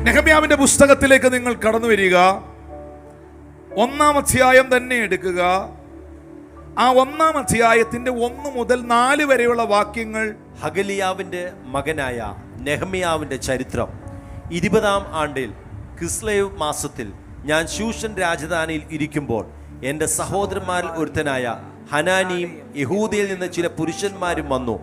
നെഹമ്യാവിന്റെ പുസ്തകത്തിലേക്ക് നിങ്ങൾ കടന്നു വരിക. ഒന്നാം അധ്യായം തന്നെ എടുക്കുക. ആ ഒന്നാം അധ്യായത്തിന്റെ ഒന്ന് മുതൽ നാല് വരെയുള്ള വാക്യങ്ങൾ ഹഗലിയാവിന്റെ മകനായ നെഹമ്യാവിന്റെ ചരിത്രം. ഇരുപതാം ആണ്ടിൽ കിസ്ലേവ് മാസത്തിൽ ഞാൻ ശൂഷൻ രാജധാനിയിൽ ഇരിക്കുമ്പോൾ എന്റെ സഹോദരന്മാരിൽ ഒരുത്തനായ ഹനാനിയും യഹൂദയിൽ നിന്ന് ചില പുരുഷന്മാരും വന്നു.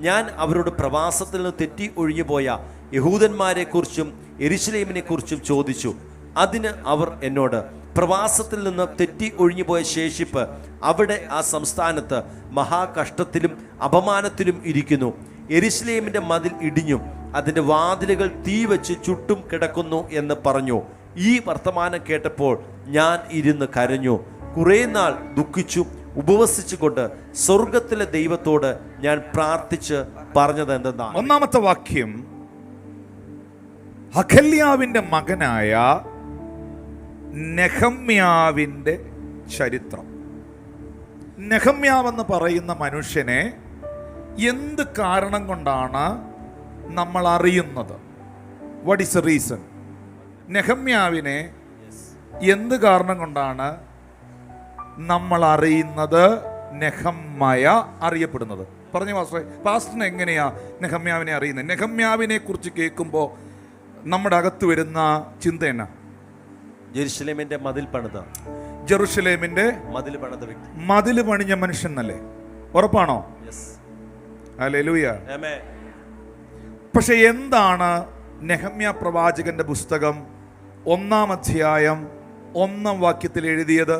ഞാൻ അവരോട് പ്രവാസത്തിൽ നിന്ന് തെറ്റി ഒഴിഞ്ഞുപോയ യഹൂദന്മാരെ കുറിച്ചും എരിശിലേമിനെ കുറിച്ചും ചോദിച്ചു. അതിന് അവർ എന്നോട് പ്രവാസത്തിൽ നിന്ന് തെറ്റി ഒഴിഞ്ഞുപോയ ശേഷിപ്പ് അവിടെ ആ സംസ്ഥാനത്ത് മഹാകഷ്ടത്തിലും അപമാനത്തിലും ഇരിക്കുന്നു. എരിശ്ലേമിന്റെ മതിൽ ഇടിഞ്ഞു. അതിന്റെ വാതിലുകൾ തീ വെച്ച് ചുട്ടും കിടക്കുന്നു എന്ന് പറഞ്ഞു. ഈ വർത്തമാനം കേട്ടപ്പോൾ ഞാൻ ഇരുന്ന് കരഞ്ഞു. കുറേ നാൾ ദുഃഖിച്ചു ഉപവസിച്ചുകൊണ്ട് സ്വർഗത്തിലെ ദൈവത്തോട് ഞാൻ പ്രാർത്ഥിച്ച് പറഞ്ഞത് എന്തെന്നാണ് ഒന്നാമത്തെ വാക്യം ഹഖല്യാവിന്റെ മകനായ നെഹമ്യാവിന്റെ ചരിത്രം. നെഹമ്യാവെന്ന് പറയുന്ന മനുഷ്യനെ എന്ത് കാരണം കൊണ്ടാണ് നമ്മൾ അറിയുന്നത്? വട്ട് ഇസ് റീസൺ നെഹമ്യാവിനെ എന്ത് കാരണം കൊണ്ടാണ് നമ്മൾ അറിയുന്നത്? നെഹമ്മയ അറിയപ്പെടുന്നത്. പറഞ്ഞു പാസ്റ്ററെ പാസ്റ്ററിന് എങ്ങനെയാ നെഹമ്യാവിനെ അറിയുന്നത്? നെഹമ്യാവിനെ കുറിച്ച് കേൾക്കുമ്പോൾ നമ്മുടെ അകത്ത് വരുന്ന ചിന്ത എന്നാ? ജെറുസലേമിന്റെ മതിൽ പണിത. ജെറുസലേമിന്റെ മതിൽ പണിത വ്യക്തി. മതിൽ പണിഞ്ഞ മനുഷ്യൻ എന്നല്ലേ ഉറപ്പാണോ പക്ഷെ എന്താണ് നെഹമ്യ പ്രവാചകന്റെ പുസ്തകം ഒന്നാം അധ്യായം ഒന്നാം വാക്യത്തിൽ എഴുതിയത്?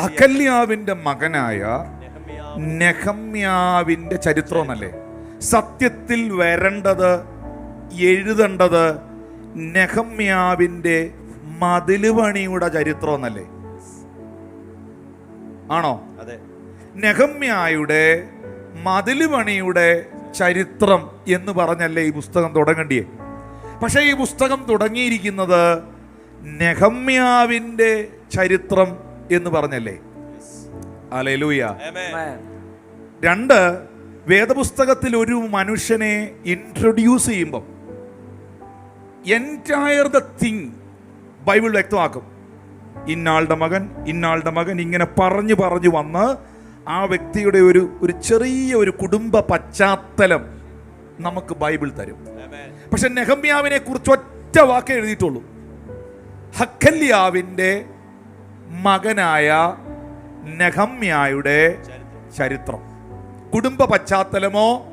അകല്യാവിന്റെ മകനായ നെഹമ്യാ നെഹമ്യാവിന്റെ ചരിത്രം എന്നല്ലേ സത്യത്തിൽ വരേണ്ടത് എഴുതേണ്ടത് നെഹമ്യാവിന്റെ മതിൽ പണിയുടെ ചരിത്രം എന്നല്ലേ? ആണോ? അതെ. നെഹമ്യായുടെ മതിൽ പണിയുടെ ചരിത്രം എന്ന് പറഞ്ഞല്ലേ ഈ പുസ്തകം തുടങ്ങണ്ടിയേ? പക്ഷേ ഈ പുസ്തകം തുടങ്ങിയിരിക്കുന്നത് നെഹമ്യാവിന്റെ ചരിത്രം എന്ന് പറഞ്ഞല്ലേ? അലലൂയ രണ്ട് വേദപുസ്തകത്തിൽ ഒരു മനുഷ്യനെ ഇൻട്രൊഡ്യൂസ് ചെയ്യുമ്പം എന്റയർ ദ തിങ് ബൈബിൾ വ്യക്തമാക്കും. ഇന്നാളുടെ മകൻ ഇന്നാളുടെ മകൻ ഇങ്ങനെ പറഞ്ഞു പറഞ്ഞു വന്ന് ആ വ്യക്തിയുടെ ഒരു ഒരു ചെറിയ ഒരു കുടുംബ പശ്ചാത്തലം നമുക്ക് ബൈബിൾ തരും. പക്ഷെ നെഹമ്യാവിനെ കുറിച്ച് ഒറ്റ വാക്കേ എഴുതിയിട്ടുള്ളൂ. ഹക്കല്യാവിന്റെ മകനായ നെഹമ്യായുടെ ചരിത്രം. കുടുംബ പശ്ചാത്തലമോ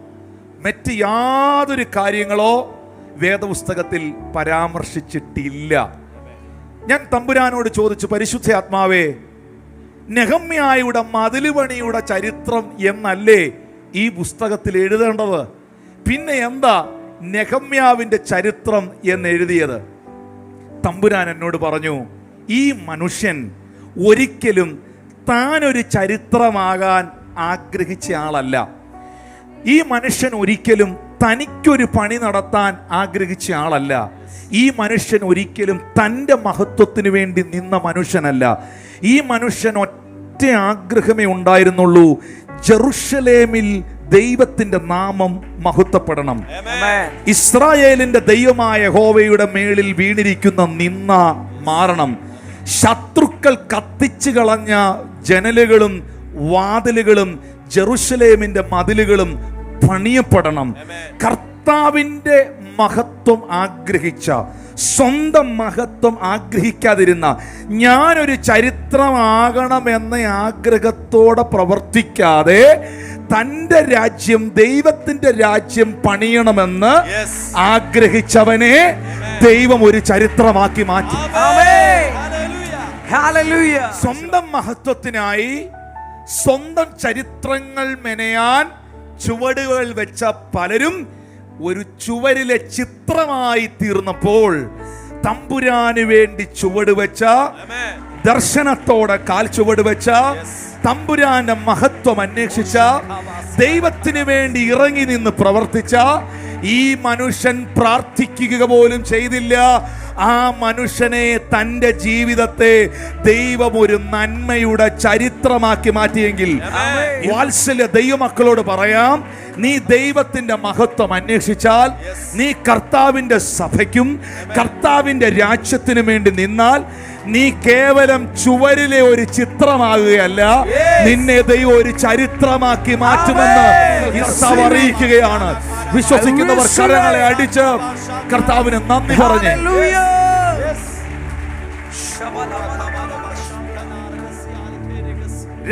മറ്റ് യാതൊരു കാര്യങ്ങളോ വേദപുസ്തകത്തിൽ പരാമർശിച്ചിട്ടില്ല. ഞാൻ തമ്പുരാനോട് ചോദിച്ചു പരിശുദ്ധ ആത്മാവേ നെഹമ്യായുടെ മതിലുപണിയുടെ ചരിത്രം എന്നല്ലേ ഈ പുസ്തകത്തിൽ എഴുതേണ്ടത്? പിന്നെ എന്താ നെഹമ്യാവിന്റെ ചരിത്രം എന്ന് എഴുതിയത് തമ്പുരാൻ എന്നോട് പറഞ്ഞു ഈ മനുഷ്യൻ ഒരിക്കലും താനൊരു ചരിത്രമാകാൻ ആഗ്രഹിച്ച ആളല്ല. ഈ മനുഷ്യൻ ഒരിക്കലും തനിക്കൊരു പണി നടത്താൻ ആഗ്രഹിച്ച ആളല്ല. ഈ മനുഷ്യൻ ഒരിക്കലും തന്റെ മഹത്വത്തിന് വേണ്ടി നിന്ന മനുഷ്യനല്ല. ഈ മനുഷ്യൻ ഒറ്റ ആഗ്രഹമേ ഉണ്ടായിരുന്നുള്ളൂ. ജെറുഷലേമിൽ ദൈവത്തിന്റെ നാമം മഹത്വപ്പെടണം. ഇസ്രായേലിന്റെ ദൈവമായ ഹോവയുടെ മേളിൽ വീണിരിക്കുന്ന നിന്ന മാറണം. ശത്രുക്കൾ കത്തിച്ചു കളഞ്ഞ ജനലുകളും വാതിലുകളും ജെറുസലേമിന്റെ മതിലുകളും പണിയപ്പെടണം. കർത്താവിന്റെ മഹത്വം ആഗ്രഹിച്ച സ്വന്തം മഹത്വം ആഗ്രഹിക്കാതിരുന്ന ഞാനൊരു ചരിത്രമാകണമെന്ന ആഗ്രഹത്തോടെ പ്രവർത്തിക്കാതെ തന്റെ രാജ്യം ദൈവത്തിന്റെ രാജ്യം പണിയണമെന്ന്. ആഗ്രഹിച്ചവനെ ദൈവം ഒരു ചരിത്രമാക്കി മാറ്റി. സ്വന്തം മഹത്വത്തിനായി സ്വന്തം ചരിത്രങ്ങൾ മെനയാൻ ചുവടുകൾ വെച്ച പലരും ഒരു ചുവരിലെ ചിത്രമായി തീർന്നപ്പോൾ തമ്പുരാന് വേണ്ടി ചുവട് വെച്ച ദർശനത്തോടെ കാൽ ചുവട് വെച്ച തമ്പുരാന്റെ മഹത്വം അന്വേഷിച്ച ദൈവത്തിന് വേണ്ടി ഇറങ്ങി നിന്ന് പ്രവർത്തിച്ച ഈ മനുഷ്യൻ പ്രാർത്ഥിക്കുക പോലും ചെയ്തില്ല. ആ മനുഷ്യനെ തന്റെ ജീവിതത്തെ ദൈവം ഒരു നന്മയുടെ ചരിത്രമാക്കി മാറ്റിയെങ്കിൽ വാത്സല്യ ദൈവമക്കളോട് പറയാം നീ ദൈവത്തിന്റെ മഹത്വം അന്വേഷിച്ചാൽ നീ കർത്താവിന്റെ സഭയ്ക്കും കർത്താവിന്റെ രാജ്യത്തിനും വേണ്ടി നിന്നാൽ നീ കേവലം ചുവരിലെ ഒരു ചിത്രമാകുകയല്ല. നിന്നെ ദൈവം ഒരു ചരിത്രമാക്കി മാറ്റുമെന്ന് ഇസവ് അറിയിക്കുകയാണ്. വിശ്വസിക്കുന്നവർ കരങ്ങളെ അടിച്ച് കർത്താവിന് നന്ദി പറഞ്ഞു.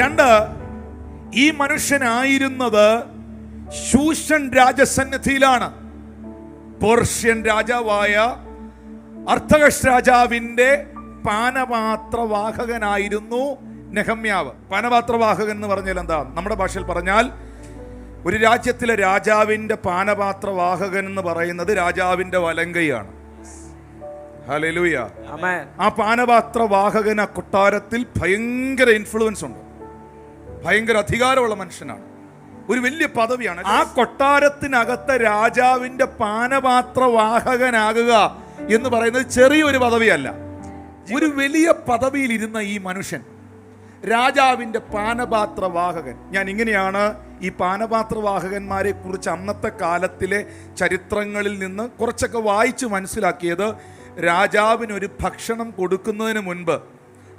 രണ്ട് ഈ മനുഷ്യനായിരുന്നത് ശൂഷൻ രാജസന്നിധിയിലാണ്. പേർഷ്യൻ രാജാവായ അർത്ഥകഷ് രാജാവിന്റെ പാനപാത്രവാഹകനായിരുന്നു നെഹമ്യാവ്. പാനപാത്രവാഹകൻ എന്ന് പറഞ്ഞാൽ എന്താ? നമ്മുടെ ഭാഷയിൽ പറഞ്ഞാൽ ഒരു രാജ്യത്തിലെ രാജാവിന്റെ പാനപാത്രവാഹകൻ എന്ന് പറയുന്നത് രാജാവിന്റെ വലങ്കയാണ്. ഹലലൂയ. ആ പാനപാത്രവാഹകൻ ആ കൊട്ടാരത്തിൽ ഭയങ്കര ഇൻഫ്ലുവൻസ് ഉണ്ട്. ഭയങ്കര അധികാരമുള്ള മനുഷ്യനാണ്. ഒരു വലിയ പദവിയാണ്. ആ കൊട്ടാരത്തിനകത്തെ രാജാവിന്റെ പാനപാത്ര വാഹകനാകുക എന്ന് പറയുന്നത് ചെറിയൊരു പദവിയല്ല. ഒരു വലിയ പദവിയിലിരുന്ന ഈ മനുഷ്യൻ രാജാവിന്റെ പാനപാത്ര പാനപാത്രവാഹകൻ. ഞാൻ ഇങ്ങനെയാണ് ഈ പാനപാത്രവാഹകന്മാരെ കുറിച്ച് അന്നത്തെ കാലത്തിലെ ചരിത്രങ്ങളിൽ നിന്ന് കുറച്ചൊക്കെ വായിച്ച് മനസ്സിലാക്കിയത് രാജാവിന് ഒരു ഭക്ഷണം കൊടുക്കുന്നതിന് മുൻപ്.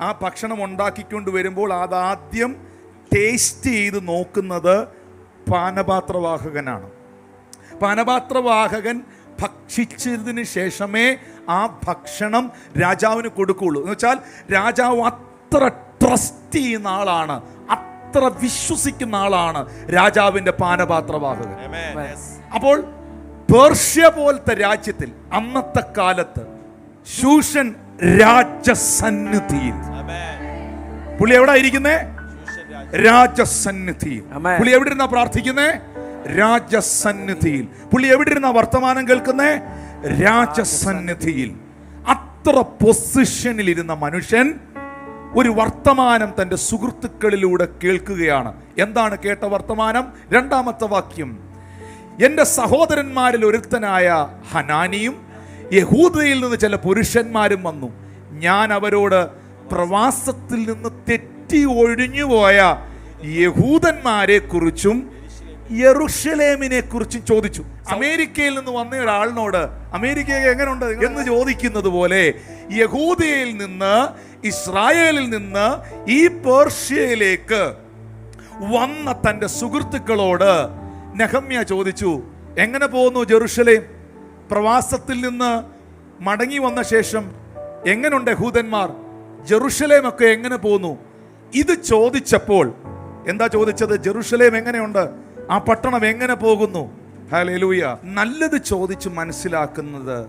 ആ ഭക്ഷണം ഉണ്ടാക്കിക്കൊണ്ട് വരുമ്പോൾ അതാദ്യം ടേസ്റ്റ് ചെയ്ത് നോക്കുന്നത് പാനപാത്രവാഹകനാണ്. പാനപാത്രവാഹകൻ ഭക്ഷിച്ചതിന് ശേഷമേ ആ ഭക്ഷണം രാജാവിന് കൊടുക്കുകയുള്ളൂ എന്ന് വെച്ചാൽ രാജാവ് അത്ര ട്രസ്റ്റ് ചെയ്യുന്ന ആളാണ് അത്ര വിശ്വസിക്കുന്ന ആളാണ് രാജാവിന്റെ പാനപാത്രവാഹകൻ. അപ്പോൾ പേർഷ്യ പോലത്തെ രാജ്യത്തിൽ അന്നത്തെ കാലത്ത് ശൂഷൻ രാജസന്നിധിയിൽ. പുള്ളി എവിടെ ഇരിക്കുന്നേ? രാജസന്നിധിയിൽ. പുള്ളി എവിടെ ഇരുന്നാ പ്രാർത്ഥിക്കുന്നേ? രാജസന്നിധിയിൽ. പുള്ളി എവിടെ ഇരുന്നാ വർത്തമാനം കേൾക്കുന്നേ? രാജസന്നിധിയിൽ. അത്ര പൊസിഷനിൽ ഇരുന്ന മനുഷ്യൻ ഒരു വർത്തമാനം തന്റെ സുഹൃത്തുക്കളിലൂടെ കേൾക്കുകയാണ്. എന്താണ് കേട്ട വർത്തമാനം? രണ്ടാമത്തെ വാക്യം. എന്റെ സഹോദരന്മാരിൽ ഒരുത്തനായ ഹനാനിയും യഹൂദയിൽ നിന്ന് ചില പുരുഷന്മാരും വന്നു. ഞാൻ അവരോട് പ്രവാസത്തിൽ നിന്ന് തെറ്റി ഒഴിഞ്ഞുപോയ യഹൂദന്മാരെ കുറിച്ചും യെറുഷലേമിനെ കുറിച്ചും ചോദിച്ചു. അമേരിക്കയിൽ നിന്ന് വന്ന ഒരാളിനോട് അമേരിക്ക എങ്ങനെയുണ്ട് എന്ന് ചോദിക്കുന്നത് പോലെ യഹൂദയിൽ നിന്ന് ഇസ്രായേലിൽ നിന്ന് ഈ പേർഷ്യയിലേക്ക് വന്ന തന്റെ സുഹൃത്തുക്കളോട് നെഹമ്യ ചോദിച്ചു എങ്ങനെ പോകുന്നു ജെറുഷലേം പ്രവാസത്തിൽ നിന്ന് മടങ്ങി വന്ന ശേഷം എങ്ങനെയുണ്ട് യഹൂദന്മാർ? ജെറുഷലേമൊക്കെ എങ്ങനെ പോന്നു ഇത് ചോദിച്ചപ്പോൾ എന്താ ചോദിച്ചത്? ജെറുഷലേം എങ്ങനെയുണ്ട്? ആ പട്ടണം എങ്ങനെ പോകുന്നു? ഹലൂയ നല്ലത് ചോദിച്ച് മനസ്സിലാക്കുന്നത്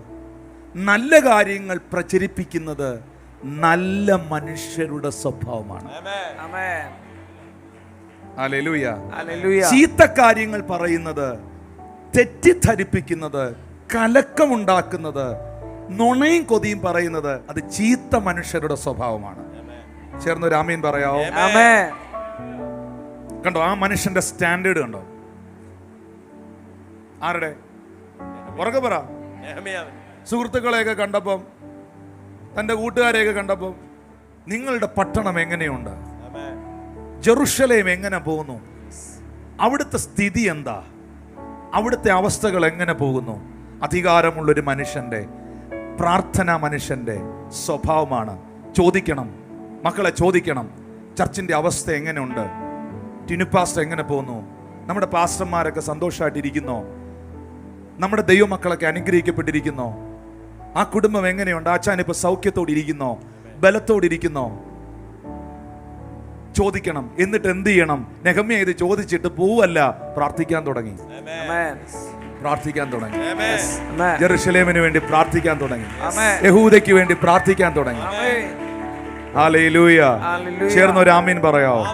നല്ല കാര്യങ്ങൾ പ്രചരിപ്പിക്കുന്നത് നല്ല മനുഷ്യരുടെ സ്വഭാവമാണ്. ചീത്ത കാര്യങ്ങൾ പറയുന്നത് തെറ്റിദ്ധരിപ്പിക്കുന്നത് കലക്കമുണ്ടാക്കുന്നത് നുണയും കൊതിയും പറയുന്നത് അത് ചീത്ത മനുഷ്യരുടെ സ്വഭാവമാണ്. ചേർന്ന് രാമീൻ പറയാവോ? Amen. കണ്ടോ ആ മനുഷ്യന്റെ സ്റ്റാൻഡേർഡ് കണ്ടോ? ആരുടെ? ഉറക്കെ പറ. സുഹൃത്തുക്കളെയൊക്കെ കണ്ടപ്പം തന്റെ കൂട്ടുകാരെയൊക്കെ കണ്ടപ്പം നിങ്ങളുടെ പട്ടണം എങ്ങനെയുണ്ട്? ജെറുഷലേം എങ്ങനെ പോകുന്നു? അവിടുത്തെ സ്ഥിതി എന്താ? അവിടുത്തെ അവസ്ഥകൾ എങ്ങനെ പോകുന്നു? അധികാരമുള്ളൊരു മനുഷ്യന്റെ പ്രാർത്ഥന മനുഷ്യന്റെ സ്വഭാവമാണ്. ചോദിക്കണം. മക്കളെ ചോദിക്കണം ചർച്ചിന്റെ അവസ്ഥ എങ്ങനെയുണ്ട്? ടിനുപാസ്റ്റർ എങ്ങനെ പോകുന്നു? നമ്മുടെ പാസ്റ്റർമാരൊക്കെ സന്തോഷമായിട്ടിരിക്കുന്നോ നമ്മുടെ ദൈവമക്കളൊക്കെ അനുഗ്രഹിക്കപ്പെട്ടിരിക്കുന്നോ? ആ കുടുംബം എങ്ങനെയുണ്ട്? ആച്ചാൻ ഇപ്പോൾ സൗഖ്യത്തോടെ ഇരിക്കുന്നോ ബലത്തോടെ ഇരിക്കുന്നോ ചോദിക്കണം എന്നിട്ട് എന്ത് ചെയ്യണം? നെഹമ്യ ഇത് ചോദിച്ചിട്ട് പോവല്ല പ്രാർത്ഥിക്കാൻ തുടങ്ങി. പ്രാർത്ഥിക്കാൻ തുടങ്ങി. ജെറുസലേമിന് വേണ്ടി പ്രാർത്ഥിക്കാൻ തുടങ്ങി. യഹൂദയ്ക്ക് വേണ്ടി പ്രാർത്ഥിക്കാൻ തുടങ്ങി. ചേർന്ന് ഒരു ആമീൻ പറയാമോ.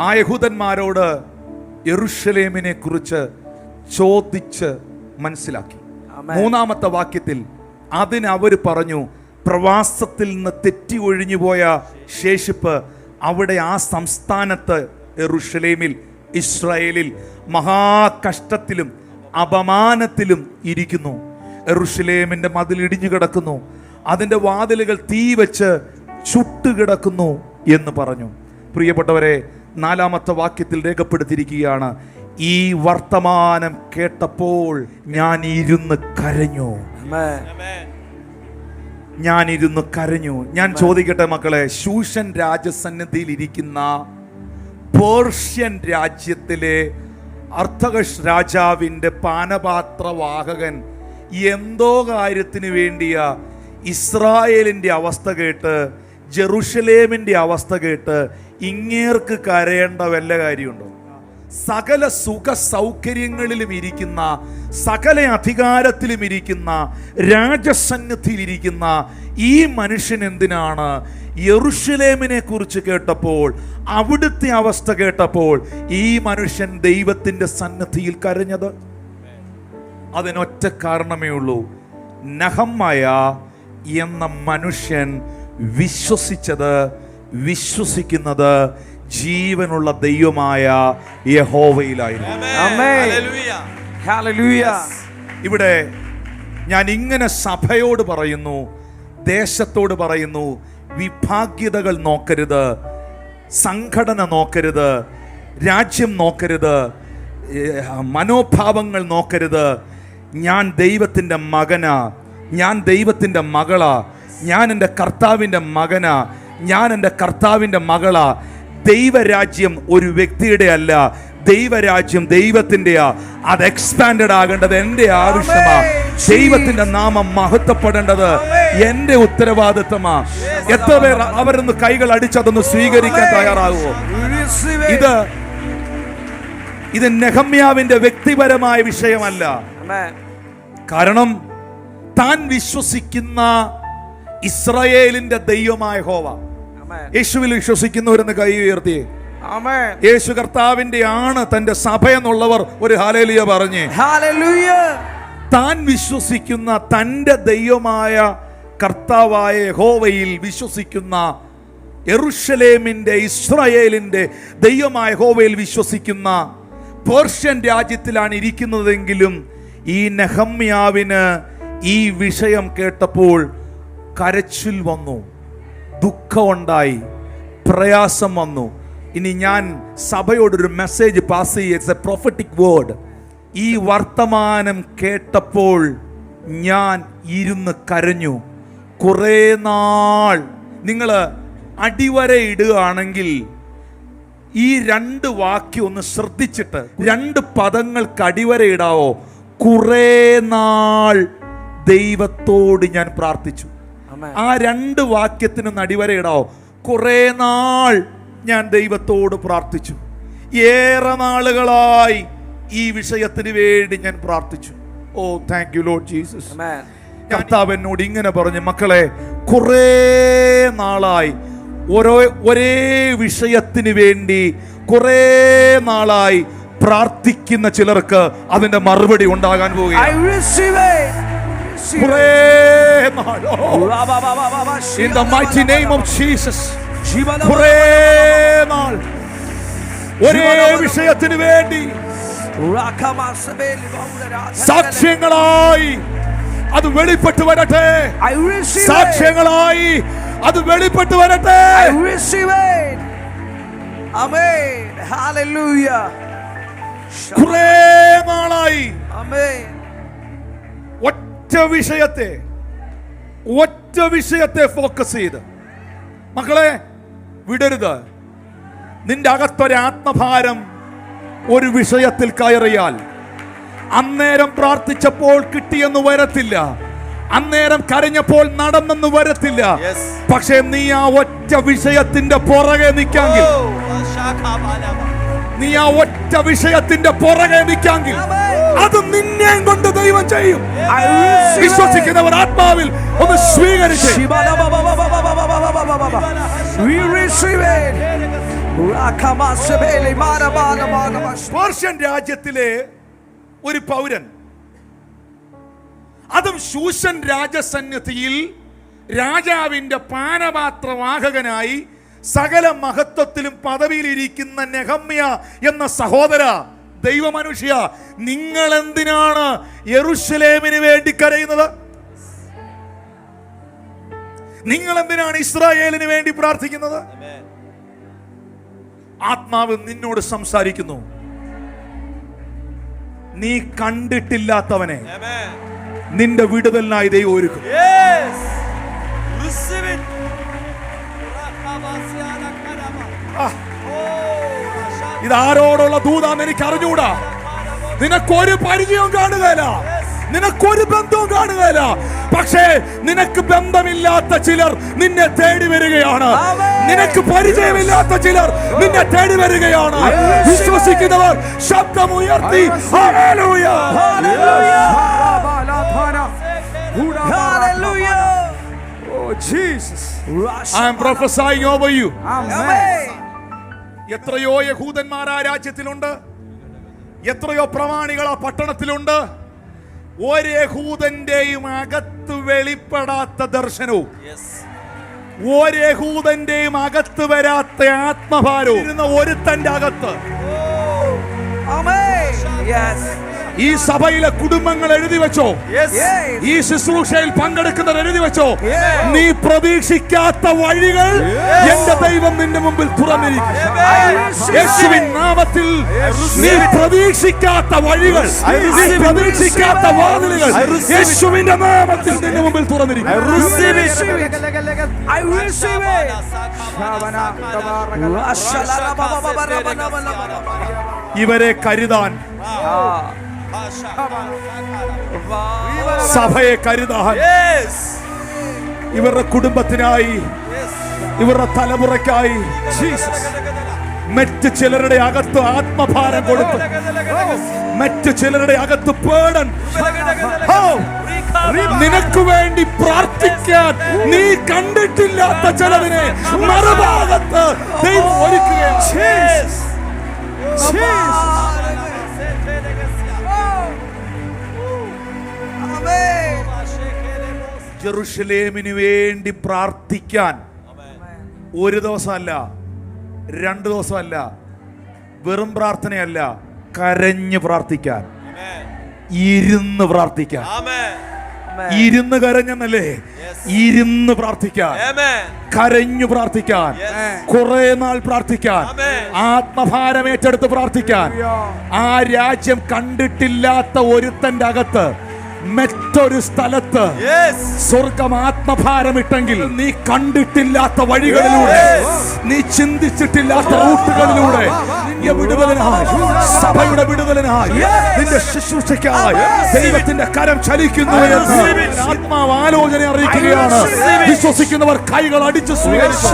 ആ യഹൂദന്മാരോട് യെറുഷലേമിനെ കുറിച്ച് ചോദിച്ച് മനസ്സിലാക്കി. മൂന്നാമത്തെ വാക്യത്തിൽ അതിന് അവർ പറഞ്ഞു പ്രവാസത്തിൽ നിന്ന് തെറ്റി ഒഴിഞ്ഞു പോയ ശേഷിപ്പ് അവിടെ ആ സംസ്ഥാനത്ത് യെറുഷലേമിൽ ഇസ്രായേലിൽ മഹാകഷ്ടത്തിലും അപമാനത്തിലും ഇരിക്കുന്നു. എറുഷലേമിന്റെ മതിൽ ഇടിഞ്ഞു കിടക്കുന്നു. അതിന്റെ വാതിലുകൾ തീ വെച്ച് ചുട്ടുകിടക്കുന്നു എന്ന് പറഞ്ഞു. പ്രിയപ്പെട്ടവരെ നാലാമത്തെ വാക്യത്തിൽ രേഖപ്പെടുത്തിയിരിക്കുകയാണ് ഈ വർത്തമാനം കേട്ടപ്പോൾ ഞാൻ ഇരുന്ന് കരഞ്ഞു. ഞാൻ ഇരുന്ന് കരഞ്ഞു. ഞാൻ ചോദിക്കട്ടെ മക്കളെ ശൂഷൻ രാജസന്നിധിയിൽ ഇരിക്കുന്ന പേർഷ്യൻ രാജ്യത്തിലെ അർത്ഥകഷ് രാജാവിന്റെ പാനപാത്രവാഹകൻ എന്തോ കാര്യത്തിന് വേണ്ടിയ ഇസ്രായേലിന്റെ അവസ്ഥ കേട്ട് ജെറുഷലേമിന്റെ അവസ്ഥ കേട്ട് ഇങ്ങേർക്ക് കരയേണ്ട വല്ല കാര്യമുണ്ടോ? സകല സുഖ സൗകര്യങ്ങളിലും ഇരിക്കുന്ന സകല അധികാരത്തിലും ഇരിക്കുന്ന രാജസന്നിധിയിലിരിക്കുന്ന ഈ മനുഷ്യൻ എന്തിനാണ്? യെറുഷലേമിനെ കുറിച്ച് കേട്ടപ്പോൾ അവിടുത്തെ അവസ്ഥ കേട്ടപ്പോൾ ഈ മനുഷ്യൻ ദൈവത്തിന്റെ സന്നദ്ധിയിൽ കരഞ്ഞത്. അതിനൊറ്റ കാരണമേ ഉള്ളൂ. നഹമ്മയ എന്ന മനുഷ്യൻ വിശ്വസിച്ചത് വിശ്വസിക്കുന്നത് ജീവനുള്ള ദൈവമായ യഹോവയിലായിരുന്നു. ഇവിടെ ഞാൻ ഇങ്ങനെ സഭയോട് പറയുന്നു ദേശത്തോട് പറയുന്നു വിഭാഗ്യതകൾ നോക്കരുത് സംഘടന നോക്കരുത് രാജ്യം നോക്കരുത് മനോഭാവങ്ങൾ നോക്കരുത്. ഞാൻ ദൈവത്തിന്റെ മകനാ ഞാൻ ദൈവത്തിന്റെ മകളാ. ഞാൻ എന്റെ കർത്താവിന്റെ മകനാ. ഞാൻ എന്റെ കർത്താവിന്റെ മകളാ. ദൈവരാജ്യം ഒരു വ്യക്തിയുടെ അല്ല. ദൈവരാജ്യം ദൈവത്തിന്റെയാ. അത് എക്സ്പാൻഡഡ് ആകേണ്ടത് എന്റെ ആവശ്യമാ. ദൈവത്തിന്റെ നാമം മഹത്വപ്പെടേണ്ടത് എന്റെ ഉത്തരവാദിത്വമാ എത്ര പേർ അവരൊന്ന് കൈകൾ അടിച്ചതൊന്ന് സ്വീകരിക്കാൻ തയ്യാറാകുമോ. ഇത് ഇത് നെഹമ്യാവിന്റെ വ്യക്തിപരമായ വിഷയമല്ല. കാരണം താൻ വിശ്വസിക്കുന്ന ഇസ്രയേലിന്റെ ദൈവമായ ഹോവ. യേശുവിൽ വിശ്വസിക്കുന്നവരെന്ന് കൈ ഉയർത്തി. യേശു കർത്താവിന്റെ ആണ് തന്റെ സഭ എന്നുള്ളവർ ഒരു ഹാലേലിയ പറഞ്ഞേ. താൻ വിശ്വസിക്കുന്ന തന്റെ ദൈവമായ കർത്താവായ ഹോവയിൽ വിശ്വസിക്കുന്ന എറുഷലേമിന്റെ ഇസ്രായേലിന്റെ ദൈവമായ ഹോവയിൽ വിശ്വസിക്കുന്ന പേർഷ്യൻ രാജ്യത്തിലാണ് ഇരിക്കുന്നതെങ്കിലും ഈ നെഹമ്യാവിന് ഈ വിഷയം കേട്ടപ്പോൾ കരച്ചിൽ വന്നു ദുഃഖമുണ്ടായി പ്രയാസം വന്നു. ഇനി ഞാൻ സഭയോടൊരു മെസ്സേജ് പാസ് ചെയ്യുക എ പ്രൊഫറ്റിക് വേർഡ് ഈ വർത്തമാനം കേട്ടപ്പോൾ ഞാൻ ഇരുന്ന് കരഞ്ഞു. കുറേ നാൾ നിങ്ങൾ അടിവര ഇടുകയാണെങ്കിൽ ഈ രണ്ട് വാക്യം ഒന്ന് ശ്രദ്ധിച്ചിട്ട് രണ്ട് പദങ്ങൾക്ക് അടിവര ഇടാവോ? കുറേ നാൾ ദൈവത്തോട് ഞാൻ പ്രാർത്ഥിച്ചു. ആ രണ്ട് വാക്യത്തിന് നടിവരെ ഇടാവോ? കുറേ നാൾ ഞാൻ ദൈവത്തോട് പ്രാർത്ഥിച്ചു. ഏറെ നാളുകളായി ഈ വിഷയത്തിന് വേണ്ടി ഞാൻ പ്രാർത്ഥിച്ചു. Oh thank you Lord Jesus. കർത്താവ് എന്നോട് ഇങ്ങനെ പറഞ്ഞു മക്കളെ കുറേ നാളായി ഓരോ ഒരേ വിഷയത്തിന് വേണ്ടി കുറേ നാളായി പ്രാർത്ഥിക്കുന്ന ചിലർക്ക് അതിന്റെ മറുപടി ഉണ്ടാകാൻ I Pray, my Lord. In the mighty name of Jesus. Pray, ഒരേ വിഷയത്തിന് വേണ്ടി സാക്ഷ്യങ്ങളായി അത് വെളിപ്പെട്ടു വരട്ടെ സാക്ഷ്യങ്ങളായി അത് വെളിപ്പെട്ടു വരട്ടെ കുറേ നാളായി ഒറ്റ ഒറ്റ വിഷയത്തെ ഒറ്റ വിഷയത്തെ ഫോക്കസ് ചെയ്ത്. മക്കളെ വിടരുത്. നിന്റെ അകത്തൊരു ആത്മഭാരം ഒരു വിഷയത്തിൽ കയറിയാൽ. അന്നേരം പ്രാർത്ഥിച്ചപ്പോൾ കിട്ടിയെന്ന് വരത്തില്ല. അന്നേരം കരഞ്ഞപ്പോൾ നടന്നെന്ന് വരത്തില്ല. പക്ഷെ നീ ആ ഒറ്റ വിഷയത്തിന്റെ പുറകെ നിൽക്കാമെങ്കിൽ Oh, നീ ആ ഒറ്റ വിഷയത്തിന്റെ പുറകെ നിൽക്കാമെങ്കിൽ അത് നിന്നെയും കൊണ്ട് ദൈവം ചെയ്യും. വിശ്വസിക്കുന്നവർ ആത്മാവിൽ ഒന്ന് സ്വീകരിച്ച്. രാജ്യത്തിലെ ഒരു പൗരൻ. അതും ശൂഷൻ രാജസന്നിധിയിൽ രാജാവിന്റെ പാനപാത്രവാഹകനായി സകല മഹത്വത്തിലും പദവിയിലിരിക്കുന്ന നെഹമ്യ എന്ന സഹോദര ദൈവമനുഷ്യ നിങ്ങൾ എന്തിനാണ് യെറുഷലേമിന് വേണ്ടി കരയുന്നത്? നിങ്ങൾ എന്തിനാണ് ഇസ്രായേലിന് വേണ്ടി പ്രാർത്ഥിക്കുന്നത്? ആത്മാവ് നിന്നോട് സംസാരിക്കുന്നു. നീ കണ്ടിട്ടില്ലാത്തവനെ നിന്റെ വിടുതലിനായി ദൈവം ഒരുക്കും. Yes. ഇത് ആരോടുള്ള ദൂതാന്ന് എനിക്ക് അറിഞ്ഞൂടാ നിനക്കൊരു പരിചയവും കാണുകയില്ല. നിനക്കൊരു ബന്ധവും കാണുകയില്ല. പക്ഷേ നിനക്ക് ബന്ധമില്ലാത്ത ചിലർ നിന്നെ തേടി വരികയാണ്. നിനക്ക് പരിചയമില്ലാത്ത ചിലർ നിന്നെ തേടി വരികയാണ്. വിശ്വസിക്കുന്നവർ ശബ്ദമുയർത്തി. I am prophesying over you. Amen. എത്രയോ യഹൂദന്മാർ ആ രാജ്യത്തിലുണ്ട് എത്രയോ പ്രമാണികൾ ആ പട്ടണത്തിലുണ്ട് ഒരു യഹൂദന്റെയും അകത്ത് വെളിപ്പെടാത്ത ദർശനവും. ഒരു യഹൂദന്റെയും അകത്ത് വരാത്ത ആത്മഭാരവും ഇരുന്ന ഒരുത്തന്റെ അകത്ത് Amen. Yes. ഈ സഭയിലെ കുടുംബങ്ങൾ എഴുതി വെച്ചോ. ഈ ശുശ്രൂഷയിൽ പങ്കെടുക്കുന്നവർ എഴുതി വെച്ചോ നീ പ്രതീക്ഷിക്കാത്ത വഴികൾ എന്റെ ദൈവം നിന്റെ മുമ്പിൽ തുറന്നിരിക്കും യേശുവിൻ നാമത്തിൽ നീ പ്രതീക്ഷിക്കാത്ത വഴികൾ നീ പ്രതീക്ഷിക്കാത്ത വാതിലുകൾ യേശുവിന്റെ നാമത്തിൽ നിന്റെ മുമ്പിൽ തുറന്നിരിക്കും. ഇവരെ കരുതാൻ Ah. സഭയെ കരുതാൻ. ഇവരുടെ കുടുംബത്തിനായി ഇവരുടെ തലമുറയ്ക്കായി മറ്റ് ചിലരുടെ അകത്ത് ആത്മഭാരം കൊടുത്തു. മറ്റ് ചിലരുടെ അകത്ത് പേടൻ നിനക്ക് വേണ്ടി പ്രാർത്ഥിക്കാൻ നീ കണ്ടിട്ടില്ലാത്ത ചിലതിനെ മറുഭാഗത്ത് ദൈവം ഒരുക്കുകയാണ്. ജെറുഷലേമിന് വേണ്ടി പ്രാർത്ഥിക്കാൻ ഒരു ദിവസമല്ല രണ്ട് ദിവസമല്ല വെറും പ്രാർത്ഥനയല്ല കരഞ്ഞ് പ്രാർത്ഥിക്കാൻ. ഇരുന്ന് പ്രാർത്ഥിക്കാൻ. ഇരുന്ന് കരഞ്ഞെന്നല്ലേ? ഇരുന്ന് പ്രാർത്ഥിക്കാൻ. കരഞ്ഞു പ്രാർത്ഥിക്കാൻ. കുറെ നാൾ പ്രാർത്ഥിക്കാൻ. ആത്മഭാരമേറ്റെടുത്ത് പ്രാർത്ഥിക്കാൻ. ആ രാജ്യം കണ്ടിട്ടില്ലാത്ത ഒരുത്തന്റെ അകത്ത് മറ്റൊരു സ്ഥലത്ത്. സ്വർഗം ആത്മഭാരമിട്ടെങ്കിൽ നീ കണ്ടിട്ടില്ലാത്ത വഴികളിലൂടെ നീ ചിന്തിച്ചിട്ടില്ലാത്ത റൂട്ടുകളിലൂടെ നിന്റെ വിടുതലിനായി സഭയുടെ വിടുതലിനായി നിന്റെ ശുശ്രൂഷയ്ക്കായി ദൈവത്തിന്റെ കരം ചലിക്കുന്നു എന്ന് ആത്മാവ് ആലോചന അറിയിക്കുകയാണ്. വിശ്വസിക്കുന്നവർ കൈകൾ അടിച്ച് സ്വീകരിച്ചു.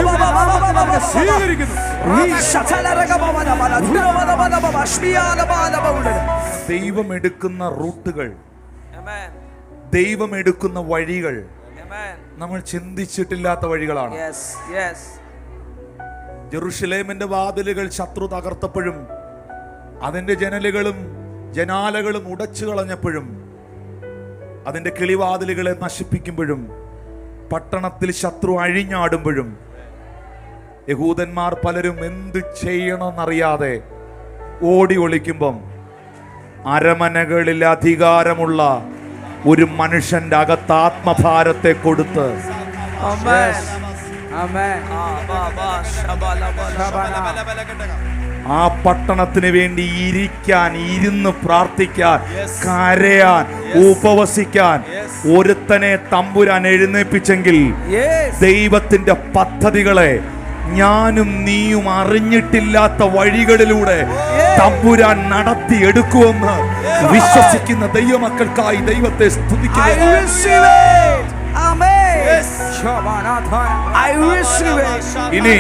ദൈവം എടുക്കുന്ന റൂട്ടുകൾ. ദൈവം എടുക്കുന്ന വഴികൾ. നമ്മൾ ചിന്തിച്ചിട്ടില്ലാത്ത വഴികളാണ്. ജെറുഷലേമിന്റെ വാതിലുകൾ ശത്രു തകർത്തപ്പോഴും അതിന്റെ ജനലുകളും ജനാലകളും ഉടച്ചു കളഞ്ഞപ്പോഴും അതിന്റെ കിളിവാതിലുകളെ നശിപ്പിക്കുമ്പോഴും പട്ടണത്തിൽ ശത്രു അഴിഞ്ഞാടുമ്പോഴും യഹൂദന്മാർ പലരും എന്ത് ചെയ്യണമെന്നറിയാതെ ഓടി ഒളിക്കുമ്പം അരമനകളിൽ അധികാരമുള്ള ഒരു മനുഷ്യന്റെ അകത്ത് ആത്മഭാരത്തെ കൊടുത്ത്. ആ പട്ടണത്തിന് വേണ്ടി ഇരിക്കാൻ ഇരുന്ന് പ്രാർത്ഥിക്കാൻ കരയാൻ ഉപവസിക്കാൻ ഒരുത്തനെ തമ്പുരാൻ എഴുന്നേപ്പിച്ചെങ്കിൽ. ദൈവത്തിന്റെ പദ്ധതികളെ ഞാനും നീയും അറിഞ്ഞിട്ടില്ലാത്ത വഴികളിലൂടെ തമ്പുരാൻ നടത്തി എടുക്കുമെന്ന് വിശ്വസിക്കുന്ന ദൈവമക്കൾക്കായി ദൈവത്തെ സ്തുതിക്കുന്നു. ഇനി